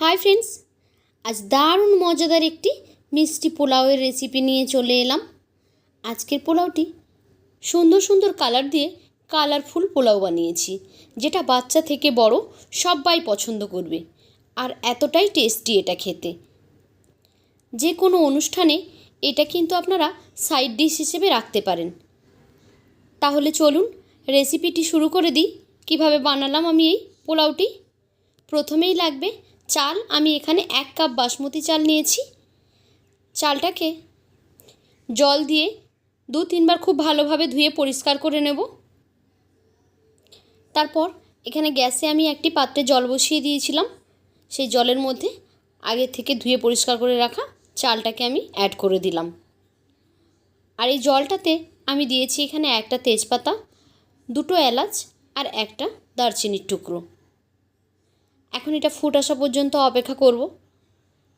Hi friends আজ দারুণ মজাদার একটি মিষ্টি পোলাওয়ের রেসিপি নিয়ে চলে এলাম। আজকের পোলাওটি সুন্দর সুন্দর কালার দিয়ে কালারফুল পোলাও বানিয়েছি, যেটা বাচ্চা থেকে বড় সবাই পছন্দ করবে, আর এতটাই টেস্টি এটা খেতে। যে কোনো অনুষ্ঠানে এটা কিন্তু আপনারা সাইড ডিশ হিসেবে রাখতে পারেন। তাহলে চলুন রেসিপিটি শুরু করে দিই। কীভাবে বানালাম আমি এই পোলাওটি? প্রথমেই লাগবে চাল, আমি এখানে এক কাপ বাসমতি চাল নিয়েছি। চালটাকে জল দিয়ে দু তিনবার খুব ভালোভাবে ধুয়ে পরিষ্কার করে নেব। তারপর এখানে গ্যাসে আমি একটি পাত্রে জল বসিয়ে দিয়েছিলাম। সেই জলের মধ্যে আগে থেকে ধুয়ে পরিষ্কার করে রাখা চালটাকে আমি অ্যাড করে দিলাম। আর এই জলটাতে আমি দিয়েছি এখানে একটা তেজপাতা, দুটো এলাচ আর একটা দারচিনির টুকরো। এখন এটা ফুট আসা পর্যন্ত অপেক্ষা করব।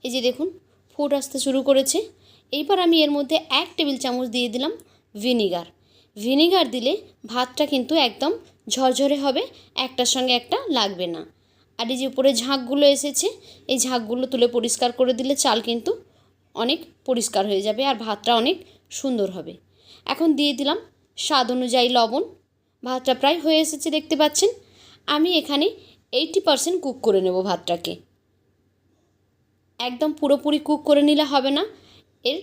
এই যে দেখুন, ফুট আসতে শুরু করেছে। এইবার আমি এর মধ্যে এক টেবিল চামচ দিয়ে দিলাম ভিনিগার। ভিনিগার দিলে ভাতটা কিন্তু একদম ঝরঝরে হবে, একটার সঙ্গে একটা লাগবে না। আর এই যে উপরে ঝাঁকগুলো এসেছে, এই ঝাঁকগুলো তুলে পরিষ্কার করে দিলে চাল কিন্তু অনেক পরিষ্কার হয়ে যাবে আর ভাতটা অনেক সুন্দর হবে। এখন দিয়ে দিলাম স্বাদ অনুযায়ী লবণ। ভাতটা প্রায় হয়ে এসেছে, দেখতে পাচ্ছেন। আমি এখানে এইটি পারসেন্ট কুক করে নেব ভাতটাকে। একদম পুরোপুরি কুক করে নিলে হবে না। এর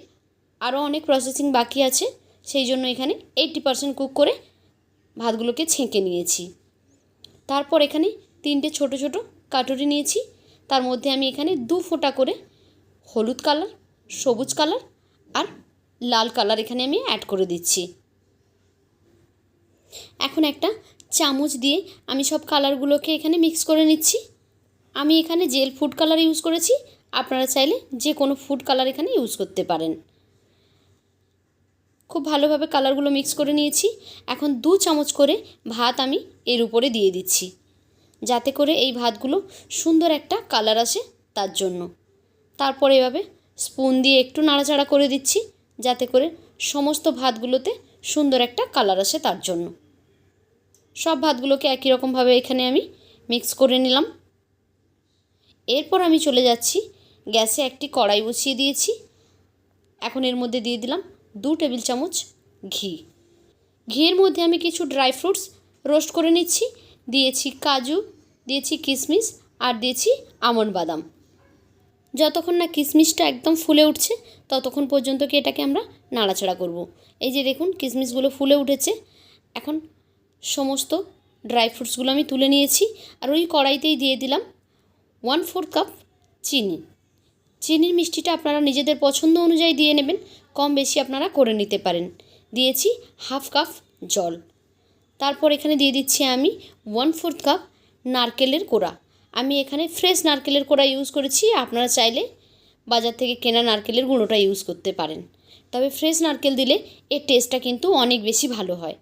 আরও অনেক প্রসেসিং বাকি আছে, সেই জন্য এখানে এইটি পারসেন্ট কুক করে ভাতগুলোকে ছেঁকে নিয়েছি। তারপর এখানে তিনটে ছোট ছোট কাটুরি নিয়েছি। তার মধ্যে আমি এখানে দু ফোঁটা করে হলুদ কালার, সবুজ কালার আর লাল কালার এখানে আমি অ্যাড করে দিচ্ছি। এখন একটা চামচ দিয়ে আমি সব কালারগুলোকে এখানে মিক্স করে নিচ্ছি। আমি এখানে জেল ফুড কালার ইউজ করেছি। আপনারা চাইলে যে কোনো ফুড কালার এখানে ইউজ করতে পারেন। খুব ভালোভাবে কালারগুলো মিক্স করে নিয়েছি। এখন দু চামচ করে ভাত আমি এর উপরে দিয়ে দিচ্ছি। যাতে করে এই ভাতগুলো সুন্দর একটা কালার আসে তার জন্য। তারপর এভাবে স্পুন দিয়ে একটু নাড়াচাড়া করে দিচ্ছি। যাতে করে সমস্ত ভাতগুলোতে সুন্দর একটা কালার আসে তার জন্য। সব ভাতগুলোকে একই রকমভাবে এখানে আমি মিক্স করে নিলাম। এরপর আমি চলে যাচ্ছি। গ্যাসে একটি কড়াই বসিয়ে দিয়েছি। এখন এর মধ্যে দিয়ে দিলাম দু টেবিল চামচ ঘি। ঘিয়ের মধ্যে আমি কিছু ড্রাই ফ্রুটস রোস্ট করে নিচ্ছি। দিয়েছি কাজু, দিয়েছি কিশমিশ আর দিয়েছি আমন্ড বাদাম। যতক্ষণ না কিশমিশটা একদম ফুলে উঠছে, ততক্ষণ পর্যন্ত কি এটাকে আমরা নাড়াচাড়া করব। এই যে দেখুন কিশমিশগুলো ফুলে উঠেছে। এখন সমস্ত ড্রাই ফ্রুটসগুলো আমি তুলে নিয়েছি আর ওই কড়াইতেই দিয়ে দিলাম ওয়ান ফোর্থ কাপ চিনি। চিনির মিষ্টিটা আপনারা নিজেদের পছন্দ অনুযায়ী দিয়ে নেবেন, কম বেশি আপনারা করে নিতে পারেন। দিয়েছি হাফ কাপ জল। তারপর এখানে দিয়ে দিচ্ছি আমি ওয়ান ফোর্থ কাপ নারকেলের কোড়া। আমি এখানে ফ্রেশ নারকেলের কোড়া ইউজ করেছি, আপনারা চাইলে বাজার থেকে কেনা নারকেলের গুঁড়োটা ইউজ করতে পারেন। তবে ফ্রেশ নারকেল দিলে এর টেস্টটা কিন্তু অনেক বেশি ভালো হয়।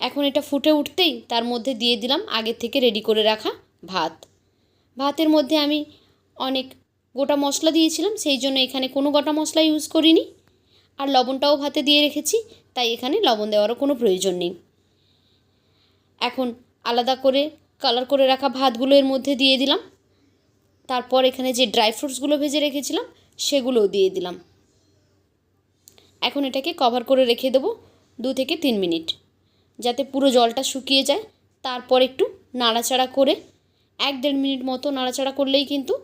এখন এটা ফুটে উঠতেই তার মধ্যে দিয়ে দিলাম আগে থেকে রেডি করে রাখা ভাত। ভাতের মধ্যে আমি অনেক গোটা মশলা দিয়েছিলাম, সেই জন্য এখানে কোনো গোটা মশলা ইউজ করিনি। আর লবণটাও ভাতে দিয়ে রেখেছি, তাই এখানে লবণ দেওয়ারও কোনো প্রয়োজন নেই। এখন আলাদা করে কালার করে রাখা ভাতগুলো এর মধ্যে দিয়ে দিলাম। তারপর এখানে যে ড্রাই ফ্রুটসগুলো ভেজে রেখেছিলাম, সেগুলোও দিয়ে দিলাম। এখন এটাকে কভার করে রেখে দেবো দু থেকে তিন মিনিট। যাতে পুরো জলটা শুকিয়ে যায়। তারপর একটু নাড়াচাড়া করে, এক দেড় মিনিট মতো নাড়াচাড়া করলেই কিন্তু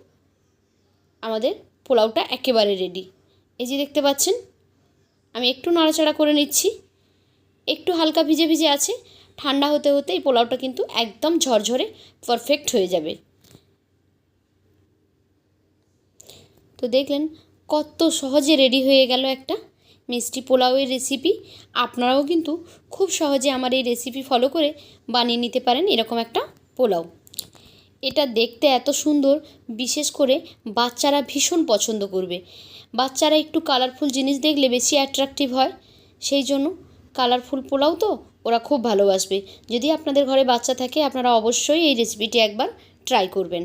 আমাদের পোলাওটা একেবারে রেডি এই যে দেখতে পাচ্ছেন, আমি একটু নাড়াচাড়া করে নিচ্ছি। একটু হালকা ভিজে ভিজে আছে, ঠান্ডা হতে হতে এই পোলাওটা কিন্তু একদম ঝরঝরে পারফেক্ট হয়ে যাবে। তো দেখলেন কত সহজে রেডি হয়ে গেল একটা মিষ্টি পোলাওয়ের রেসিপি আপনারাও কিন্তু খুব সহজে আমার এই রেসিপি ফলো করে বানিয়ে নিতে পারেন এরকম একটা পোলাও। এটা দেখতে এত সুন্দর, বিশেষ করে বাচ্চারা ভীষণ পছন্দ করবে। বাচ্চারা একটু কালারফুল জিনিস দেখলে বেশি অ্যাট্রাকটিভ হয়। সেই জন্য কালারফুল পোলাও তো ওরা খুব ভালোবাসবে। যদি আপনাদের ঘরে বাচ্চা থাকে, আপনারা অবশ্যই এই রেসিপিটি একবার ট্রাই করবেন।